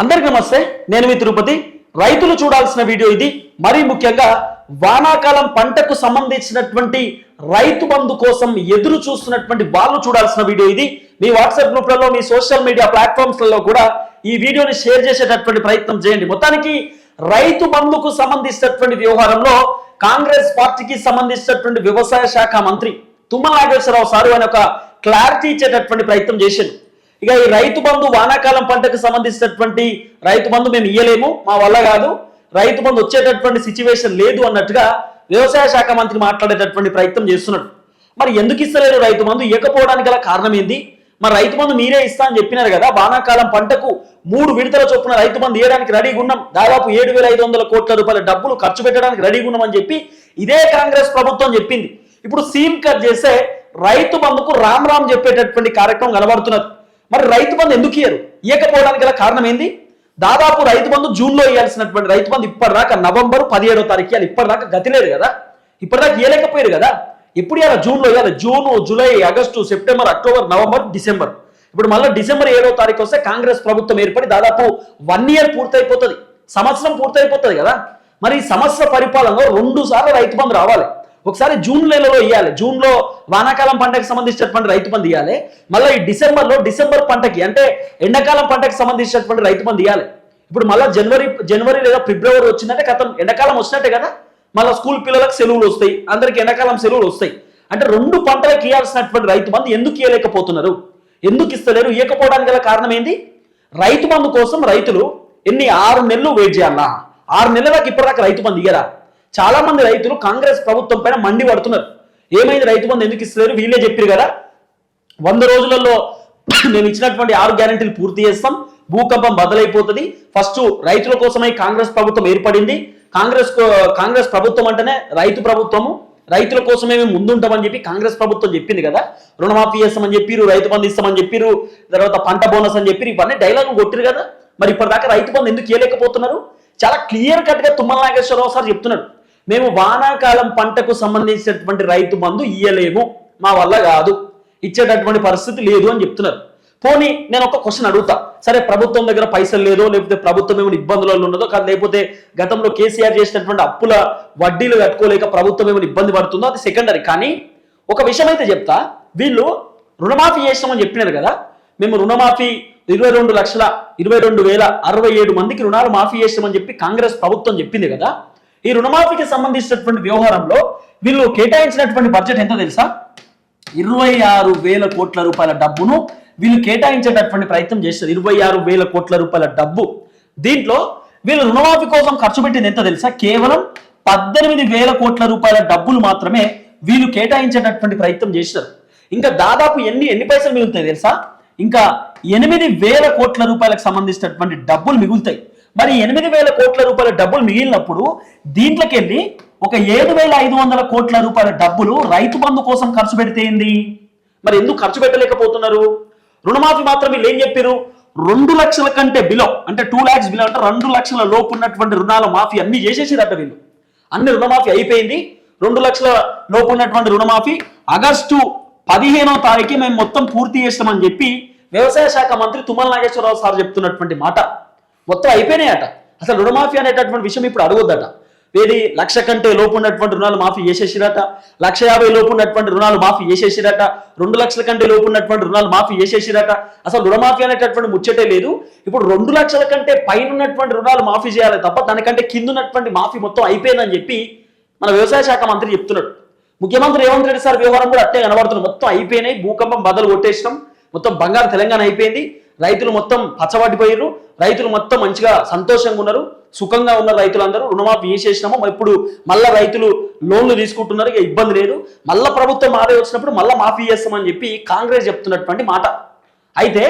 అందరికి నమస్తే నేను మీ తిరుపతి. రైతులు చూడాల్సిన వీడియో ఇది. మరీ ముఖ్యంగా వానాకాలం పంటకు సంబంధించినటువంటి రైతు బంధు కోసం ఎదురు చూస్తున్నటువంటి వాళ్ళు చూడాల్సిన వీడియో ఇది. మీ వాట్సాప్ గ్రూప్లలో మీ సోషల్ మీడియా ప్లాట్ఫామ్స్లలో కూడా ఈ వీడియోని షేర్ చేసేటటువంటి ప్రయత్నం చేయండి. మొత్తానికి రైతు బంధుకు సంబంధించినటువంటి వ్యవహారంలో కాంగ్రెస్ పార్టీకి సంబంధించినటువంటి వ్యవసాయ శాఖ మంత్రి తుమ్మల నాగేశ్వరరావు సారు అని ఒక క్లారిటీ ఇచ్చేటటువంటి ప్రయత్నం చేశారు ఇక ఈ రైతు బంధు వానాకాలం పంటకు సంబంధించినటువంటి రైతు బంధు మేము ఇయ్యలేము మా వల్ల కాదు. రైతు బంధు వచ్చేటటువంటి సిచ్యువేషన్ లేదు అన్నట్టుగా వ్యవసాయ శాఖ మంత్రి మాట్లాడేటటువంటి ప్రయత్నం చేస్తున్నాడు. మరి ఎందుకు ఇస్తలేరు రైతు బంధు? ఇవ్వకపోవడానికి గల కారణం ఏంది? మరి రైతు బంధు మీరే ఇస్తా అని చెప్పినారు కదా వానాకాలం పంటకు మూడు విడతల చొప్పున రైతు బంధు ఇవ్వడానికి రెడీగా ఉన్నాం దాదాపు ఏడు వేల ఐదు వందల కోట్ల రూపాయల డబ్బులు ఖర్చు పెట్టడానికి రెడీగా ఉన్నామని చెప్పి ఇదే కాంగ్రెస్ ప్రభుత్వం చెప్పింది. ఇప్పుడు సీమ్ కట్ చేస్తే రైతు బంధుకు రామ్ రామ్ చెప్పేటటువంటి కార్యక్రమం కనబడుతున్నది. మరి రైతు బంధు ఎందుకు ఇయ్యరు? ఇవ్వకపోవడానికి గల కారణం ఏంది? దాదాపు రైతు బంధు జూన్లో ఇవ్వాల్సినటువంటి రైతు బంధు ఇప్పటిదాకా నవంబర్ పదిహేడో తారీఖు ఇవ్వాలి ఇప్పటిదాకా గతి లేదు కదా. ఇప్పటిదాకా ఇవ్వలేకపోయారు కదా. ఎప్పుడు ఇవ్వాలి జూన్లో ఇవ్వాలి June July August September October November December. ఇప్పుడు మళ్ళీ డిసెంబర్ ఏడో తారీఖు వస్తే కాంగ్రెస్ ప్రభుత్వం ఏర్పడి దాదాపు వన్ ఇయర్ పూర్తయిపోతుంది. సంవత్సరం పూర్తయిపోతుంది కదా. మరి సంవత్సర పరిపాలనలో రెండు సార్లు రైతు బంధు రావాలి. ఒకసారి జూన్ నెలలో ఇవ్వాలి జూన్లో వానాకాలం పంటకు సంబంధించినటువంటి రైతు పంది ఇవ్వాలి మళ్ళీ ఈ డిసెంబర్లో డిసెంబర్ పంటకి అంటే ఎండాకాలం పంటకు సంబంధించినటువంటి రైతు పంది ఇవ్వాలి ఇప్పుడు మళ్ళీ జనవరి జనవరి లేదా ఫిబ్రవరి వచ్చిందంటే గతం ఎండాకాలం వచ్చినట్టే కదా? మళ్ళీ స్కూల్ పిల్లలకు సెలవులు వస్తాయి. అందరికి ఎండాకాలం సెలవులు వస్తాయి. అంటే రెండు పంటలకు ఇవ్వాల్సినటువంటి రైతు బంధు ఎందుకు ఇవ్వలేకపోతున్నారు ఎందుకు ఇస్తలేరు? ఇవ్వకపోవడానికి గల కారణం ఏంది? రైతు బంధు కోసం రైతులు ఎన్ని ఆరు నెలలు వెయిట్ చేయాలా? ఆరు నెలలకు ఇప్పటిదాకా రైతు బంధు ఇయ్యరా? చాలా మంది రైతులు కాంగ్రెస్ ప్రభుత్వం పైన మండి పడుతున్నారు. ఏమైంది? రైతు బంధు ఎందుకు ఇస్తలేరు? వీళ్ళే చెప్పారు కదా. వంద రోజులలో మేము ఇచ్చినటువంటి ఆరు గ్యారెంటీలు పూర్తి చేస్తాం. భూకంపం బదలైపోతుంది ఫస్ట్ రైతుల కోసమై కాంగ్రెస్ ప్రభుత్వం ఏర్పడింది. కాంగ్రెస్ కాంగ్రెస్ ప్రభుత్వం అంటేనే రైతు ప్రభుత్వము. రైతుల కోసమే మేము ముందుంటామని చెప్పి కాంగ్రెస్ ప్రభుత్వం చెప్పింది కదా. రుణమాఫీ చేస్తామని చెప్పిరు రైతు బంధు ఇస్తామని చెప్పిరు తర్వాత పంట బోనస్ అని చెప్పి ఇవన్నీ డైలాగ్ కొట్టిరు కదా. మరి ఇప్పటిదాకా రైతు బంధు ఎందుకు చేయలేకపోతున్నారు చాలా క్లియర్ కట్గా తుమ్మల నాగేశ్వరరావు సార్ చెప్తున్నాడు మేము వానాకాలం పంటకు సంబంధించినటువంటి రైతు బంధు ఇయ్యలేము. మా వల్ల కాదు. ఇచ్చేటటువంటి పరిస్థితి లేదు అని చెప్తున్నారు. పోనీ నేను ఒక క్వశ్చన్ అడుగుతా. సరే ప్రభుత్వం దగ్గర పైసలు లేదో లేకపోతే ప్రభుత్వం ఏమైనా ఇబ్బందులలో ఉన్నదో కాదు లేకపోతే గతంలో కేసీఆర్ చేసినటువంటి అప్పుల వడ్డీలు కట్టుకోలేక ప్రభుత్వం ఏమైనా ఇబ్బంది పడుతుందో అది సెకండరీ కానీ ఒక విషయం అయితే చెప్తా. వీళ్ళు రుణమాఫీ చేస్తామని చెప్పినారు కదా. మేము రుణమాఫీ ఇరవై రెండు లక్షల ఇరవై రెండు వేల అరవై ఏడు మందికి రుణాలు మాఫీ చేస్తామని చెప్పి కాంగ్రెస్ ప్రభుత్వం చెప్పింది కదా. ఈ రుణమాఫీకి సంబంధించినటువంటి వ్యవహారంలో వీళ్ళు కేటాయించినటువంటి బడ్జెట్ ఎంత తెలుసా? ఇరవై ఆరు వేల కోట్ల రూపాయల డబ్బును వీళ్ళు కేటాయించేటటువంటి ప్రయత్నం చేస్తారు ఇరవై ఆరు వేల కోట్ల రూపాయల డబ్బు. దీంట్లో వీళ్ళు రుణమాఫీ కోసం ఖర్చు పెట్టింది ఎంత తెలుసా? కేవలం పద్దెనిమిది వేల కోట్ల రూపాయల డబ్బులు మాత్రమే వీళ్ళు కేటాయించేటటువంటి ప్రయత్నం చేశారు. ఇంకా దాదాపు ఎన్ని ఎన్ని పైసలు మిగులుతాయి తెలుసా? ఇంకా ఎనిమిది వేల కోట్ల రూపాయలకు సంబంధించినటువంటి డబ్బులు మిగులుతాయి. మరి ఎనిమిది వేల కోట్ల రూపాయల డబ్బులు మిగిలినప్పుడు దీంట్లోకి వెళ్ళి ఒక ఏడు వేల ఐదు వందల కోట్ల రూపాయల డబ్బులు రైతు బంధు కోసం ఖర్చు పెడితే ఏంది? మరి ఎందుకు ఖర్చు పెట్టలేకపోతున్నారు? రుణమాఫీ మాత్రం వీళ్ళు ఏం చెప్పారు రెండు లక్షల కంటే బిలో అంటే టూ ల్యాక్స్ బిలో అంటే రెండు లక్షల లోపు ఉన్నటువంటి రుణాల మాఫీ అన్ని చేసేసారట వీళ్ళు. అన్ని రుణమాఫీ అయిపోయింది. రెండు లక్షల లోపు ఉన్నటువంటి రుణమాఫీ ఆగస్టు పదిహేనో తారీఖు మేము మొత్తం పూర్తి చేస్తామని చెప్పి వ్యవసాయ శాఖ మంత్రి తుమ్మల నాగేశ్వరరావు సార్ చెప్తున్నటువంటి మాట. మొత్తం అయిపోయినాయట. అసలు రుణమాఫీ అనేటటువంటి విషయం ఇప్పుడు అడగొద్దట. ఏది? లక్ష కంటే లోపు ఉన్నటువంటి రుణాలు మాఫీ చేసేసిరట. లక్ష యాభై లోపు ఉన్నటువంటి రుణాలు మాఫీ చేసేసిరట. రెండు లక్షల కంటే లోపు ఉన్నటువంటి రుణాలు మాఫీ చేసేసిరట. అసలు రుణమాఫీ అనేటటువంటి ముచ్చటే లేదు. ఇప్పుడు రెండు లక్షల కంటే పైన ఉన్నటువంటి రుణాలు మాఫీ చేయాలి తప్ప దానికంటే కింద ఉన్నటువంటి మాఫీ మొత్తం అయిపోయిందని చెప్పి మన వ్యవసాయ శాఖ మంత్రి చెప్తున్నాడు. ముఖ్యమంత్రి రేవంత్ రెడ్డి సార్ వ్యవహారం కూడా అట్టే కనబడుతుంది. మొత్తం అయిపోయినాయి. భూకంపం బదలు కొట్టేసినాం. మొత్తం బంగారు తెలంగాణ అయిపోయింది. రైతులు మొత్తం పచ్చబడిపోయారు రైతులు మొత్తం మంచిగా సంతోషంగా ఉన్నారు. సుఖంగా ఉన్న రైతులందరూ. రుణమాఫీ చేసేసినాము. మరి ఇప్పుడు మళ్ళీ రైతులు లోన్లు తీసుకుంటున్నారు. ఇక ఇబ్బంది లేదు. మళ్ళీ ప్రభుత్వం మారే వచ్చినప్పుడు మళ్ళీ మాఫీ చేస్తామని చెప్పి కాంగ్రెస్ చెప్తున్నటువంటి మాట. అయితే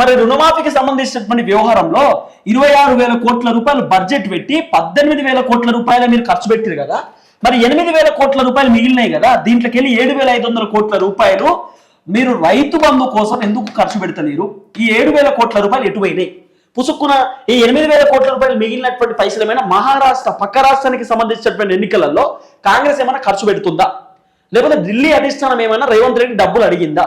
మరి రుణమాఫీకి సంబంధించినటువంటి వ్యవహారంలో ఇరవై ఆరు వేల కోట్ల రూపాయలు బడ్జెట్ పెట్టి పద్దెనిమిది వేల కోట్ల రూపాయలు మీరు ఖర్చు పెట్టారు కదా. మరి ఎనిమిది వేల కోట్ల రూపాయలు మిగిలినాయి కదా. దీంట్లోకి వెళ్ళి ఏడు వేల ఐదు వందల కోట్ల రూపాయలు మీరు రైతు బంధు కోసం ఎందుకు ఖర్చు పెడతలేరు? ఈ ఏడు వేల కోట్ల రూపాయలు ఎటువైనాయి? పుసుక్కున ఈ ఎనిమిది వేల కోట్ల రూపాయలు మిగిలినటువంటి పైసలు ఏమైనా మహారాష్ట్ర పక్క రాష్ట్రానికి సంబంధించినటువంటి ఎన్నికలలో కాంగ్రెస్ ఏమైనా ఖర్చు పెడుతుందా? లేకపోతే ఢిల్లీ అధిష్టానం ఏమైనా రేవంత్ రెడ్డి డబ్బులు అడిగిందా?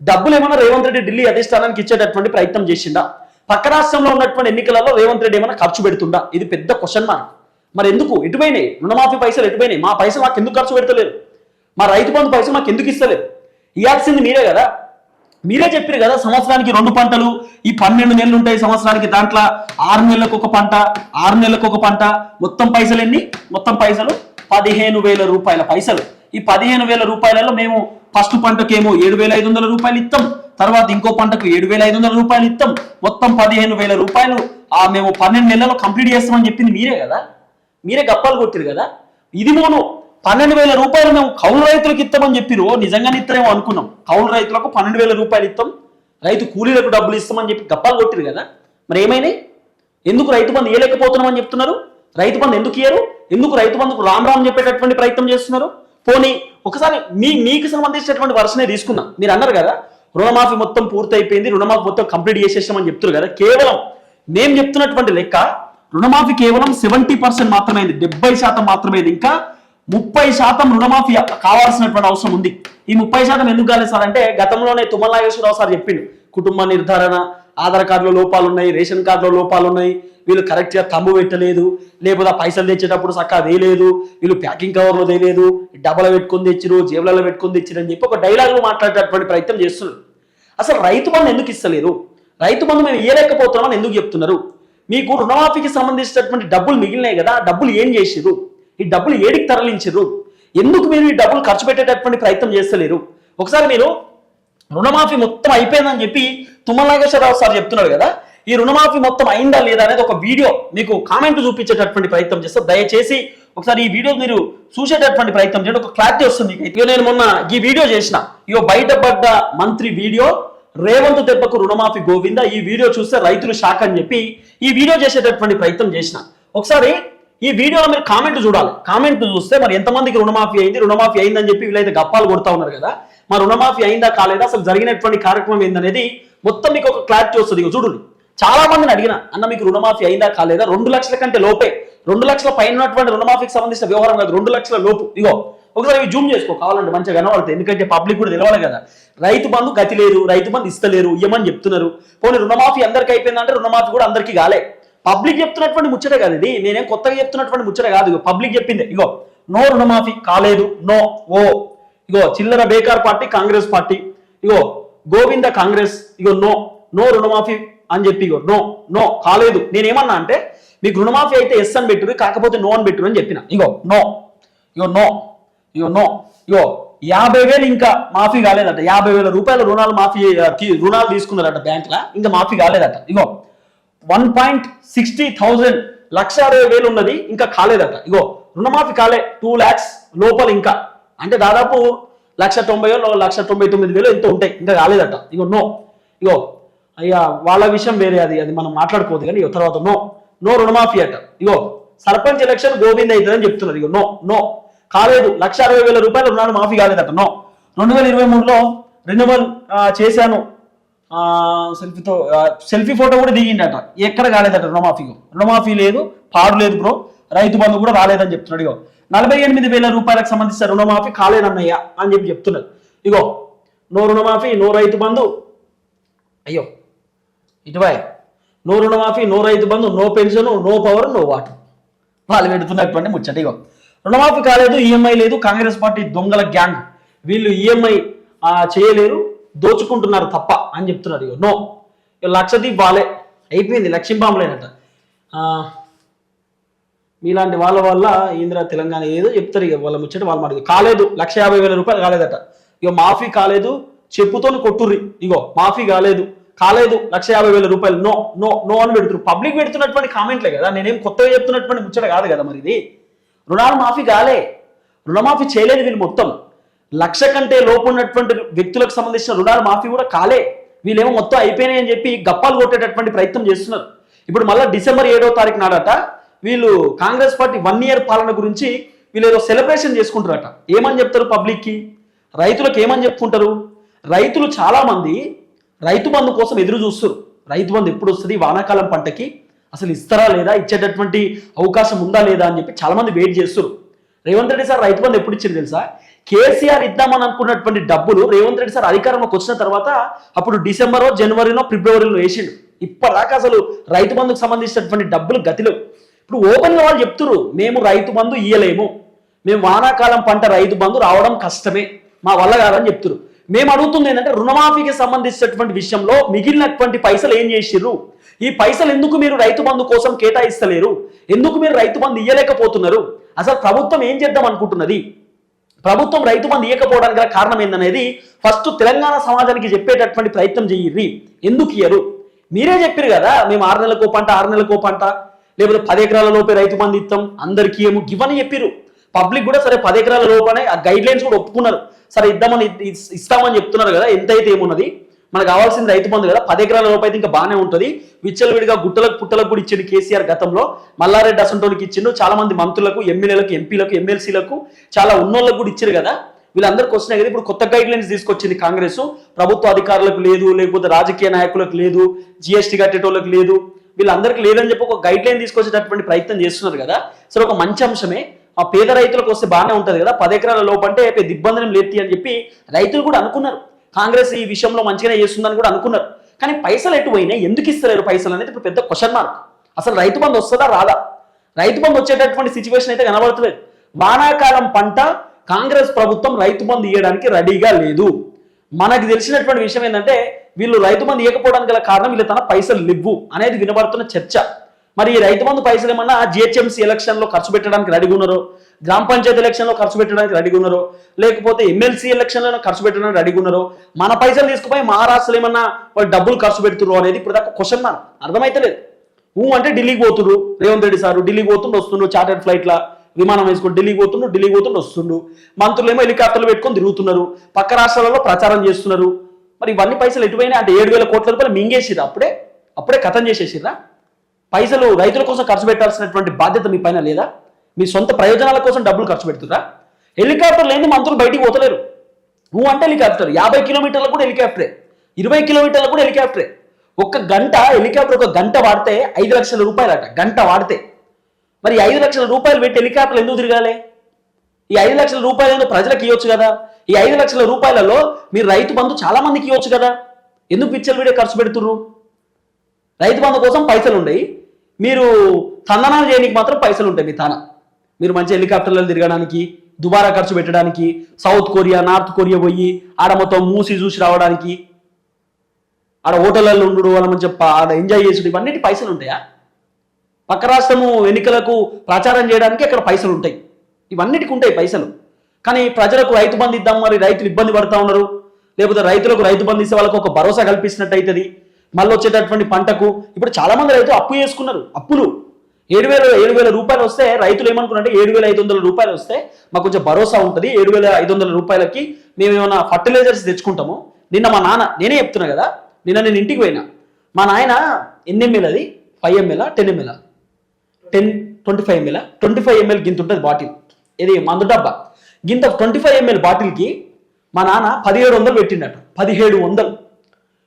డబ్బులు ఏమైనా రేవంత్ రెడ్డి ఢిల్లీ అధిష్టానానికి ఇచ్చేటటువంటి ప్రయత్నం చేసిందా? పక్క రాష్ట్రంలో ఉన్నటువంటి ఎన్నికలలో రేవంత్ రెడ్డి ఏమైనా ఖర్చు పెడుతుందా? ఇది పెద్ద క్వశ్చన్ మార్క్ మరి ఎందుకు? ఎటుపోయినాయి రుణమాఫీ పైసలు ఎటుపోయినాయి మా పైసలు మాకు ఎందుకు ఖర్చు పెడతలేరు? మా రైతు బంధు పైసలు మాకు ఎందుకు ఇస్తలేరు? ఇవ్వాల్సింది మీరే కదా. మీరే చెప్పారు కదా సంవత్సరానికి రెండు పంటలు ఈ పన్నెండు నెలలు ఉంటాయి సంవత్సరానికి దాంట్లో. ఆరు నెలలకు ఒక పంట ఆరు నెలలకు ఒక పంట. మొత్తం పైసలు ఎన్ని? మొత్తం పైసలు పదిహేను వేల రూపాయల పైసలు. ఈ పదిహేను వేల రూపాయలలో మేము ఫస్ట్ పంటకేమో ఏడు వేల ఐదు వందల రూపాయలు ఇస్తాం తర్వాత ఇంకో పంటకు ఏడు వేల ఐదు వందల రూపాయలు ఇస్తాం మొత్తం పదిహేను వేల రూపాయలు. ఆ మేము పన్నెండు నెలల్లో కంప్లీట్ చేస్తామని చెప్పింది మీరే కదా. మీరే గప్పాలు కొట్టారు కదా. ఇది మోను. పన్నెండు వేల రూపాయలు మేము కౌలు రైతులకు ఇస్తామని చెప్పిరు నిజంగానే ఇస్తారేమో అనుకున్నాం. కౌలు రైతులకు పన్నెండు వేల రూపాయలు ఇస్తాం. రైతు కూలీలకు డబ్బులు ఇస్తామని చెప్పి గప్పాలు కొట్టిరు కదా. మరి ఏమైనాయి? ఎందుకు రైతు బంధు ఇవ్వలేకపోతున్నామని చెప్తున్నారు? రైతు బంధు ఎందుకు ఇయ్యరు? ఎందుకు రైతు బంధుకు రామ్ రామ్ చెప్పేటటువంటి ప్రయత్నం చేస్తున్నారు? పోనీ ఒకసారి మీ మీకు సంబంధించినటువంటి వర్షనే తీసుకుందాం. మీరు అన్నారు కదా రుణమాఫీ మొత్తం పూర్తి అయిపోయింది రుణమాఫీ మొత్తం కంప్లీట్ చేసేసామని చెప్తున్నారు కదా. కేవలం మేము చెప్తున్నటువంటి లెక్క రుణమాఫీ కేవలం సెవెంటీ పర్సెంట్ మాత్రమే అయింది డెబ్బై శాతం మాత్రమే ఇంకా ముప్పై శాతం రుణమాఫీ కావాల్సినటువంటి అవసరం ఉంది. ఈ ముప్పై శాతం ఎందుకు కాలేదు సార్ అంటే గతంలోనే తుమ్మల నాగేశ్వరరావు సార్ చెప్పిండు. కుటుంబ నిర్ధారణ ఆధార్ కార్డులో లోపాలు ఉన్నాయి రేషన్ కార్డులో లోపాలు ఉన్నాయి. వీళ్ళు కరెక్ట్గా తమ్ము పెట్టలేదు. లేకపోతే పైసలు తెచ్చేటప్పుడు చక్కగా వేయలేదు. వీళ్ళు ప్యాకింగ్ కవర్లో వేయలేదు డబ్బలు పెట్టుకొని తెచ్చిరు జేబులలో పెట్టుకొని తెచ్చిరు అని చెప్పి ఒక డైలాగ్ మాట్లాడేటటువంటి ప్రయత్నం చేస్తున్నారు. అసలు రైతు బంధు ఎందుకు ఇస్తలేరు? రైతు బంధు మేము ఇయ్యలేకపోతున్నామని ఎందుకు చెప్తున్నారు? మీకు రుణమాఫీకి సంబంధించినటువంటి డబ్బులు మిగిలినాయి కదా డబ్బులు ఏం చేసిర్రు? ఈ డబ్బులు ఏడికి తరలించరు ఎందుకు మీరు ఈ డబ్బులు ఖర్చు పెట్టేటటువంటి ప్రయత్నం చేస్తలేరు? ఒకసారి మీరు రుణమాఫీ మొత్తం అయిపోయిందని చెప్పి తుమ్మల నాగేశ్వరరావు సార్ చెప్తున్నారు కదా ఈ రుణమాఫీ మొత్తం అయిందా లేదా అనేది ఒక వీడియో మీకు కామెంట్ చూపించేటటువంటి ప్రయత్నం చేస్తే. దయచేసి ఒకసారి ఈ వీడియో మీరు చూసేటటువంటి ప్రయత్నం చేయండి. ఒక క్లారిటీ వస్తుంది మీకు నేను మొన్న ఈ వీడియో చేసిన. ఇగో బయటపడ్డ మంత్రి వీడియో రేవంత్ దెబ్బకు రుణమాఫీ గోవింద? ఈ వీడియో చూస్తే రైతులు షాక్ అని చెప్పి ఈ వీడియో చేసేటటువంటి ప్రయత్నం చేసిన. ఒకసారి ఈ వీడియోలో మీరు కామెంట్ చూడాలి. కామెంట్ చూస్తే మరి ఎంతమందికి రుణమాఫీ అయింది రుణమాఫీ అయిందని చెప్పి వీళ్ళైతే గప్పాలు కొడతా ఉన్నారు కదా. మా రుణమాఫీ అయిందా కాలేదా అసలు జరిగినటువంటి కార్యక్రమం ఏందనేది మొత్తం మీకు ఒక క్లారిటీ వస్తుంది. ఇగో చూడండి. చాలా మందిని అడిగిన అన్న మీకు రుణమాఫీ అయిందా కాలేదా? రెండు లక్షల కంటే లోపే రెండు లక్షల పైన ఉన్నటువంటి రుణమాఫీకి సంబంధించిన వ్యవహారం కాదు రెండు లక్షల లోపు. ఇగో ఒకసారి ఇవి జూమ్ చేసుకో కావాలంటే మంచిగా కనబడుతుంది ఎందుకంటే పబ్లిక్ కూడా తెలవాలి కదా. రైతు బంధు గతి లేదు రైతు బంధు ఇస్తలేరు ఇవ్వమని చెప్తున్నారు. పోనీ రుణమాఫీ అందరికీ అయిపోయిందంటే రుణమాఫీ కూడా అందరికీ కాలే. పబ్లిక్ చెప్తున్నటువంటి ముచ్చట కాదు ఇది. నేనేం కొత్తగా చెప్తున్నటువంటి ముచ్చట కాదు. ఇగో పబ్లిక్ చెప్పింది. ఇగో నో రుణమాఫీ కాలేదు. నో ఓ. ఇగో చిల్లర బేకార్ పార్టీ కాంగ్రెస్ పార్టీ. ఇగో గోవింద కాంగ్రెస్. ఇగో నో నో రుణమాఫీ అని చెప్పి ఇగో నో నో కాలేదు. నేనేమన్నా అంటే మీకు రుణమాఫీ అయితే ఎస్ అని పెట్టురు కాకపోతే నో అని పెట్టురు అని చెప్పిన. ఇగో నో. ఇగో నో. ఇగో నో. ఇగో యాభై వేలు ఇంకా మాఫీ కాలేదట. యాభై వేల రూపాయల రుణాలు మాఫీ రుణాలు తీసుకున్నారట బ్యాంక్లో. ఇంకా మాఫీ కాలేదట. ఇగో one point sixty thousand lakh అరవై వేలు ఉన్నది ఇంకా కాలేదట. ఇగో రుణమాఫీ కాలే టూ ల్యాక్స్ లోపల ఇంకా. అంటే దాదాపు లక్ష తొంభై వేలు లక్ష తొంభై తొమ్మిది వేలు ఎంతో ఉంటాయి ఇంకా కాలేదట. ఇగో నో. ఇగో అయ్యా వాళ్ళ విషయం వేరే అది అది మనం మాట్లాడుకోవద్దు కానీ ఇగో తర్వాత నో. నో రుణమాఫీ అట. ఇగో సర్పంచ్ ఎలక్షన్ గోవింద్ అవుతుందని చెప్తున్నారు. ఇగో నో నో. కాలేదు లక్ష అరవై వేల రూపాయల రుణాలు మాఫీ కాలేదట. నో. రెండు వేల ఇరవై మూడులో రెన్యువల్ చేశాను. సెల్ఫీతో సెల్ఫీ ఫోటో కూడా దిగిండట. ఎక్కడ కాలేదట రుణమాఫీ రుణమాఫీ లేదు పాడు లేదు బ్రో రైతు బంధు కూడా రాలేదని చెప్తున్నాడు ఇగో. నలభై ఎనిమిది వేల రూపాయలకు సంబంధించిన రుణమాఫీ కాలేదన్నయ్య అని చెప్పి చెప్తున్నారు ఇగో నో రుణమాఫీ నో రైతు బంధు. అయ్యో ఇటువై నో రుణమాఫీ no Rythu Bandhu no pension no power no water. వాళ్ళు పెడుతున్నటువంటి ముచ్చట ఇగో. రుణమాఫీ కాలేదు ఈఎంఐ లేదు కాంగ్రెస్ పార్టీ దొంగల గ్యాంగ్. వీళ్ళు ఈఎంఐ చేయలేరు. దోచుకుంటున్నారు తప్ప అని చెప్తున్నారు ఇగో. నో. ఇగో లక్షదీప్ వాలే అయిపోయింది. లక్ష్మీబాంబులేనట. ఆ, మీలాంటి వాళ్ళ వల్ల ఇందిరా తెలంగాణ ఏదో చెప్తారు ఇక వాళ్ళ ముచ్చట వాళ్ళు మాట కాలేదు. లక్ష యాభై వేల రూపాయలు కాలేదట. ఇగో మాఫీ కాలేదు. చెప్పుతోని కొట్టుర్రి. ఇగో మాఫీ కాలేదు. కాలేదు. లక్ష యాభై వేల రూపాయలు. నో. నో. నో అని పెడుతున్నారు పబ్లిక్ పెడుతున్నటువంటి కామెంట్లే కదా. నేనేం కొత్తగా చెప్తున్నటువంటి ముచ్చట కాదు కదా మరి ఇది. రుణాలు మాఫీ కాలే. రుణమాఫీ చేయలేదు వీళ్ళు మొత్తం. లక్ష కంటే లోపు ఉన్నటువంటి వ్యక్తులకు సంబంధించిన రుణాలు మాఫీ కూడా కాలే. వీళ్ళేమో మొత్తం అయిపోయినాయి అని చెప్పి గప్పాలు కొట్టేటటువంటి ప్రయత్నం చేస్తున్నారు. ఇప్పుడు మళ్ళీ డిసెంబర్ ఏడో తారీఖు నాడట వీళ్ళు కాంగ్రెస్ పార్టీ వన్ ఇయర్ పాలన గురించి వీళ్ళు ఏదో సెలబ్రేషన్ చేసుకుంటారట ఏమని చెప్తారు పబ్లిక్కి? రైతులకు ఏమని చెప్పుకుంటారు? రైతులు చాలామంది రైతు బంధు కోసం ఎదురు చూస్తారు రైతు బంధు ఎప్పుడు వస్తుంది? వానాకాలం పంటకి అసలు ఇస్తారా లేదా? ఇచ్చేటటువంటి అవకాశం ఉందా లేదా అని చెప్పి చాలామంది వెయిట్ చేస్తారు రేవంత్ రెడ్డి సార్ రైతు బంధు ఎప్పుడు ఇచ్చారు తెలుసా? కేసీఆర్ ఇద్దామని అనుకున్నటువంటి డబ్బులు రేవంత్ రెడ్డి సార్ అధికారంలోకి వచ్చిన తర్వాత అప్పుడు డిసెంబరో జనవరిలో ఫిబ్రవరిలో వేసిండు. ఇప్పటిదాకా అసలు రైతు బంధుకు సంబంధించినటువంటి డబ్బులు గతిలో. ఇప్పుడు ఓపెన్గా వాళ్ళు చెప్తున్నారు మేము రైతు బంధు ఇయ్యలేము. మేము వానాకాలం పంట రైతు బంధు రావడం కష్టమే. మా వల్ల కాదని చెప్తున్నారు మేము అడుగుతుంది ఏంటంటే రుణమాఫీకి సంబంధించినటువంటి విషయంలో మిగిలినటువంటి పైసలు ఏం చేసిర్రు? ఈ పైసలు ఎందుకు మీరు రైతు బంధు కోసం కేటాయిస్తలేరు? ఎందుకు మీరు రైతు బంధు ఇయ్యలేకపోతున్నారు? అసలు ప్రభుత్వం ఏం చేద్దాం అనుకుంటున్నది? ప్రభుత్వం రైతు బంధు ఇవ్వకపోవడానికి గల కారణం ఏందనేది ఫస్ట్ తెలంగాణ సమాజానికి చెప్పేటటువంటి ప్రయత్నం చెయ్యి ఎందుకు ఇయ్యరు? మీరే చెప్పారు కదా మేము ఆరు నెలలకు పంట ఆరు నెలలకు పంట లేకపోతే పది ఎకరాల లోపే రైతు బంధు ఇస్తాం అందరికీ ఏమో గివని చెప్పారు పబ్లిక్ కూడా సరే పది ఎకరాల లోపనే ఆ గైడ్ లైన్స్ కూడా ఒప్పుకున్నారు. సరే ఇద్దామని ఇస్తామని చెప్తున్నారు కదా ఎంత అయితే ఏమున్నది? మనకు కావాల్సింది రైతు బంధు కదా. పది ఎకరాల లోపు అయితే ఇంకా బాగానే ఉంటుంది. విచ్చలవిడిగా గుట్టలకు పుట్టలకు కూడా ఇచ్చిండు కేసీఆర్ గతంలో. మల్లారెడ్డి అసంటోనికి ఇచ్చిండు. చాలా మంది మంత్రులకు ఎమ్మెల్యేలకు ఎంపీలకు ఎమ్మెల్సీలకు చాలా ఉన్నోళ్ళకు కూడా ఇచ్చారు కదా. వీళ్ళందరికీ వస్తున్నాయి కదా. ఇప్పుడు కొత్త గైడ్ లైన్స్ తీసుకొచ్చింది కాంగ్రెస్. ప్రభుత్వ అధికారులకు లేదు లేకపోతే రాజకీయ నాయకులకు లేదు జిఎస్టీ కట్టేటోళ్ళకి లేదు. వీళ్ళందరికీ లేదని చెప్పి ఒక గైడ్ లైన్ తీసుకొచ్చేటటువంటి ప్రయత్నం చేస్తున్నారు కదా. సరే ఒక మంచి అంశమే. ఆ పేద రైతులకు వస్తే బాగానే ఉంటది కదా. పది ఎకరాల లోపంటే పెద్ద లేతి అని చెప్పి రైతులు కూడా అనుకున్నారు. కాంగ్రెస్ ఈ విషయంలో మంచిగానే చేస్తుందని కూడా అనుకున్నారు. కానీ పైసలు ఎటు పోయినాయి? ఎందుకు ఇస్తలేరు పైసలు అనేది ఇప్పుడు పెద్ద క్వశ్చన్ మార్క్ అసలు రైతు బంధు వస్తుందా? రాదా. రైతు బంధు వచ్చేటటువంటి సిచ్యువేషన్ అయితే కనబడతలేదు. వానాకాలం పంట కాంగ్రెస్ ప్రభుత్వం రైతు బంధు ఇవ్వడానికి రెడీగా లేదు. మనకు తెలిసినటువంటి విషయం ఏంటంటే వీళ్ళు రైతు బంధు ఇవ్వకపోవడానికి గల కారణం వీళ్ళు తన పైసలు లివ్వు అనేది వినబడుతున్న చర్చ. మరి ఈ రైతు బంధు పైసలు ఏమన్నా జిహెచ్ఎంసీ ఎలక్షన్లో ఖర్చు పెట్టడానికి రెడీగా ఉన్నారో గ్రామ పంచాయతీ ఎలక్షన్లో ఖర్చు పెట్టడానికి రెడీగా ఉన్నారో లేకపోతే ఎమ్మెల్సీ ఎలక్షన్లో ఖర్చు పెట్టడానికి రెడీగా ఉన్నారో మన పైసలు తీసుకుపోయి మహారాష్ట్రలో ఏమన్నా వాళ్ళు డబ్బులు ఖర్చు పెడుతున్నారు అనేది ఇప్పుడు దాకా క్వశ్చన్ మార్క్ అర్థమైతలేదు. ఊ అంటే ఢిల్లీకి పోతుండ్రు. రేవంత్ రెడ్డి సారు ఢిల్లీకి పోతుండు వస్తుండు చార్టెడ్ ఫ్లైట్ల విమానం వేసుకొని ఢిల్లీకి పోతుండు ఢిల్లీకి పోతుండు వస్తుండు. మంత్రులు ఏమో హెలికాప్టర్లు పెట్టుకొని తిరుగుతున్నారు. పక్క రాష్ట్రాలలో ప్రచారం చేస్తున్నారు. మరి ఇవన్నీ పైసలు ఎటువైనా అంటే ఏడు వేల కోట్ల రూపాయలు మింగేసిరా అప్పుడే? అప్పుడే కథం చేసేసిరా పైసలు రైతుల కోసం ఖర్చు పెట్టాల్సినటువంటి బాధ్యత మీ పైన లేదా? మీ సొంత ప్రయోజనాల కోసం డబ్బులు ఖర్చు పెడుతురా హెలికాప్టర్ లేని మంత్రులు బయటికి పోతలేరు. నువ్వు అంటే హెలికాప్టర్? యాభై కిలోమీటర్లు కూడా హెలికాప్టరే. ఇరవై కిలోమీటర్లు కూడా హెలికాప్టరే. ఒక్క గంట హెలికాప్టర్ ఒక గంట వాడితే ఐదు లక్షల రూపాయలట. గంట వాడితే. మరి ఐదు లక్షల రూపాయలు పెట్టి హెలికాప్టర్ ఎందుకు తిరగాలి? ఈ ఐదు లక్షల రూపాయలు ప్రజలకు ఇవ్వచ్చు కదా? ఈ ఐదు లక్షల రూపాయలలో మీరు రైతు బంధు చాలా మందికి ఇవ్వచ్చు కదా? ఎందుకు పిచ్చలు వీడియో ఖర్చు పెడుతుర్రు? రైతు బంధు కోసం పైసలు ఉండయి మీరు తందనాలు చేయడానికి మాత్రం పైసలు ఉంటాయి మీ తాన. మీరు మంచి హెలికాప్టర్లలో తిరగడానికి దుబారా ఖర్చు పెట్టడానికి సౌత్ కొరియా నార్త్ కొరియా పోయి ఆడ మొత్తం మూసి చూసి రావడానికి ఆడ హోటళ్ళల్లో ఉండడు వాళ్ళ మంచి ఆడ ఎంజాయ్ చేసుడు ఇవన్నీ పైసలు ఉంటాయా? పక్క రాష్ట్రము ఎన్నికలకు ప్రచారం చేయడానికి అక్కడ పైసలు ఉంటాయి. ఇవన్నిటికి ఉంటాయి పైసలు. కానీ ప్రజలకు రైతు బంధు ఇద్దాం మరి రైతులు ఇబ్బంది పడతా ఉన్నారు. లేకపోతే రైతులకు రైతు బంధు ఇస్తే వాళ్ళకు ఒక భరోసా కల్పించినట్టు అవుతుంది. మళ్ళీ వచ్చేటటువంటి పంటకు. ఇప్పుడు చాలా మంది రైతులు అప్పు చేసుకున్నారు అప్పులు. ఏడు వేల ఏడు వేల రూపాయలు వస్తే రైతులు ఏమనుకున్నారంటే ఏడు వేల ఐదు వందల రూపాయలు వస్తే మాకు కొంచెం భరోసా ఉంటుంది. ఏడు వేల ఐదు వందల రూపాయలకి మేము ఏమైనా ఫర్టిలైజర్స్ తెచ్చుకుంటాము. నిన్న మా నాన్న నేనే చెప్తున్నా కదా నిన్న నేను ఇంటికి పోయినా. మా నాయన ఎన్ని ఎంఎల్ అది five ML ten ML ten twenty five ML twenty five ML గింత ఉంటుంది బాటిల్. ఇది మందు డబ్బా. గింత ట్వంటీ ఫైవ్ ఎంఎల్ బాటిల్కి మా నాన్న పదిహేడు వందలు పెట్టిండట. పదిహేడు వందలు.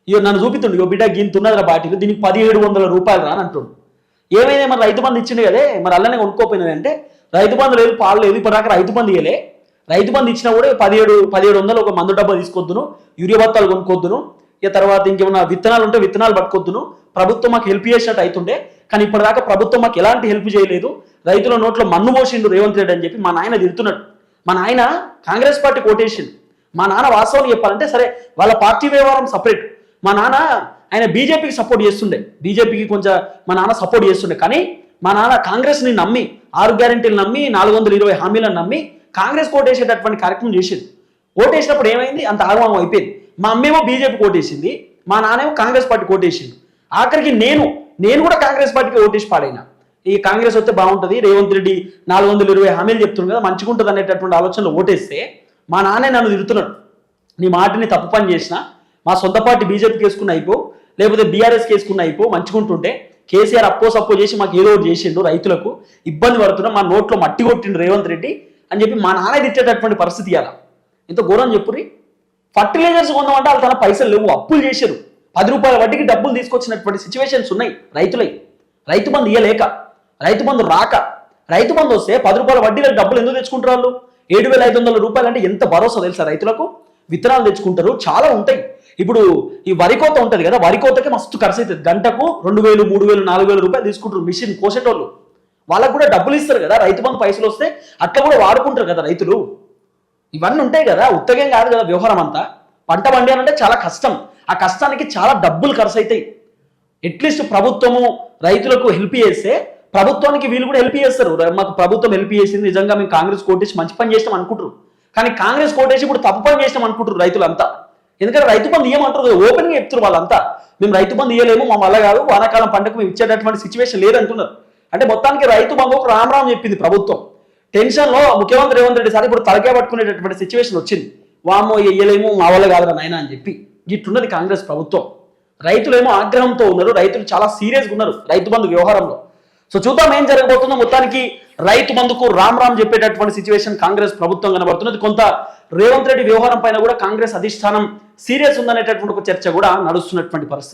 ఇగో నన్ను చూపిస్తుండు ఇగో బిడ్డ గింత ఉన్నదిరా బాటిల్ దీనికి పదిహేడు వందల రూపాయలు రా అని అంటుండు. ఏమైంది మరి రైతు బంధు ఇచ్చిండు కదే? మరి అల్లనే కొనుక్కోపోయినది అంటే రైతు బంధు లేదు పాలు లేదు ఇప్పటిదాకా రైతు బంధు ఇవ్వలే రైతు బంధు ఇచ్చినా కూడా పదిహేడు పదిహేడు వందలు ఒక మందు డబ్బా తీసుకొద్దును యూరియా బత్తాలు కొనుక్కొద్దును ఇక తర్వాత ఇంకేమైనా విత్తనాలు ఉంటే విత్తనాలు పట్టుకొద్దును. ప్రభుత్వం మాకు హెల్ప్ చేసినట్టు అవుతుండే కానీ ఇప్పటిదాకా ప్రభుత్వం మాకు ఎలాంటి హెల్ప్ చేయలేదు. రైతుల నోట్లో మన్ను పోసిండు రేవంత్ రెడ్డి అని చెప్పి మా నాయన తిడుతున్నాడు. మా నాయన కాంగ్రెస్ పార్టీ కోటేషన్. మా నాన్న వాస్తవం చెప్పాలంటే సరే వాళ్ళ పార్టీ వ్యవహారం సపరేట్. మా నాన్న ఆయన బీజేపీకి సపోర్ట్ చేస్తుండే. బీజేపీకి కొంచెం మా నాన్న సపోర్ట్ చేస్తుండే. కానీ మా నాన్న కాంగ్రెస్ని నమ్మి ఆరు గ్యారంటీలు నమ్మి నాలుగు వందల ఇరవై హామీలను నమ్మి కాంగ్రెస్ కోటేసేటటువంటి కార్యక్రమం చేసింది ఓటేసినప్పుడు ఏమైంది? అంత ఆగమం అయిపోయింది. మా అమ్మేమో బీజేపీ కోటేసింది మా నాన్నేమో కాంగ్రెస్ పార్టీ కోటేసింది ఆఖరికి నేను నేను కూడా కాంగ్రెస్ పార్టీకి ఓటేసి పాడైనా. ఈ కాంగ్రెస్ వస్తే బాగుంటుంది రేవంత్ రెడ్డి నాలుగు వందల ఇరవై హామీలు చెప్తున్నాడు కదా మంచిగా ఉంటుంది అనేటటువంటి ఆలోచనలో ఓటేస్తే మా నాన్నే నన్ను తిడుతున్నాడు. నీ మాటని తప్పు పని చేసినా మా సొంత పార్టీ బీజేపీకి వేసుకున్న అయిపో లేకపోతే బీఆర్ఎస్కి వేసుకున్న అయిపో మంచుకుంటుంటే కేసీఆర్ అప్పో సప్పో చేసి మాకు ఏదో ఒకటి చేసిండు రైతులకు ఇబ్బంది పడుతున్నాం మా నోట్లో మట్టి కొట్టిండు రేవంత్ రెడ్డి అని చెప్పి మా నాన్న తిట్టేటటువంటి పరిస్థితి అలా ఇంత ఘోరం చెప్పురి ఫర్టిలైజర్స్ కొందామంటే వాళ్ళు తన పైసలు లేవు అప్పులు చేశారు. పది రూపాయల వడ్డీకి డబ్బులు తీసుకొచ్చినటువంటి సిచ్యువేషన్స్ ఉన్నాయి రైతులై. రైతు బంధు ఇయ్యలేక రైతు బంధు రాక రైతు బంధు వస్తే పది రూపాయల వడ్డీలకు డబ్బులు ఎందుకు తెచ్చుకుంటారు వాళ్ళు? ఏడు వేల ఐదు వందల రూపాయలు అంటే ఎంత భరోసా తెలుసా రైతులకు? విత్తనాలు తెచ్చుకుంటారు చాలా ఉంటాయి. ఇప్పుడు ఈ వరి కోత ఉంటుంది కదా వరి కోతకి మస్తు ఖర్చు అవుతుంది గంటకు రెండు వేలు మూడు వేలు నాలుగు వేలు రూపాయలు తీసుకుంటారు మిషన్ కోసేటోళ్ళు. వాళ్ళకు కూడా డబ్బులు ఇస్తారు కదా రైతు బంధు పైసలు వస్తే అట్లా కూడా వాడుకుంటారు కదా రైతులు. ఇవన్నీ ఉంటాయి కదా ఉత్తగం కాదు కదా వ్యవహారం అంతా. పంట పండియాలంటే చాలా కష్టం. ఆ కష్టానికి చాలా డబ్బులు ఖర్చు అవుతాయి అట్లీస్ట్ ప్రభుత్వము రైతులకు హెల్ప్ చేస్తే ప్రభుత్వానికి వీళ్ళు కూడా హెల్ప్ చేస్తారు. మాకు ప్రభుత్వం హెల్ప్ చేసింది నిజంగా మేము కాంగ్రెస్ కోటేసి మంచి పని చేస్తాం అనుకుంటారు. కానీ కాంగ్రెస్ కోటేసి ఇప్పుడు తప్పు పని చేస్తాం అనుకుంటారు రైతులంతా. ఎందుకంటే రైతు బంధు ఇవ్వమంటారు ఓపెన్గా చెప్తున్నారు వాళ్ళంతా. మేము రైతు బంధు ఇవ్వలేము మా వల్ల కాదు వానాకాలం పంటకు మేము ఇచ్చేటటువంటి సిచ్యువేషన్ లేదంటున్నారు. అంటే మొత్తానికి రైతు బంధుకు రామ్ చెప్పింది ప్రభుత్వం. టెన్షన్లో ముఖ్యమంత్రి రేవంత్ రెడ్డి సార్ ఇప్పుడు తలకే పట్టుకునేటటువంటి సిచ్యువేషన్ వచ్చింది. వామో ఇయ్యలేము మా వల్ల కాదురా నాయన అని చెప్పి ఇట్లున్నది కాంగ్రెస్ ప్రభుత్వం. రైతులేమో ఆగ్రహంతో ఉన్నారు రైతులు చాలా సీరియస్గా ఉన్నారు రైతు బంధు వ్యవహారంలో. సో చూద్దాం ఏం జరగబోతుందో. మొత్తానికి రైతు మందుకు రామ్ రామ్ చెప్పేటటువంటి సిచ్యువేషన్ కాంగ్రెస్ ప్రభుత్వం కనబడుతున్నది. కొంత రేవంత్ రెడ్డి వ్యవహారం పైన కూడా కాంగ్రెస్ అధిష్టానం సీరియస్ ఉందనేటటువంటి ఒక చర్చ కూడా నడుస్తున్నటువంటి పరిస్థితి.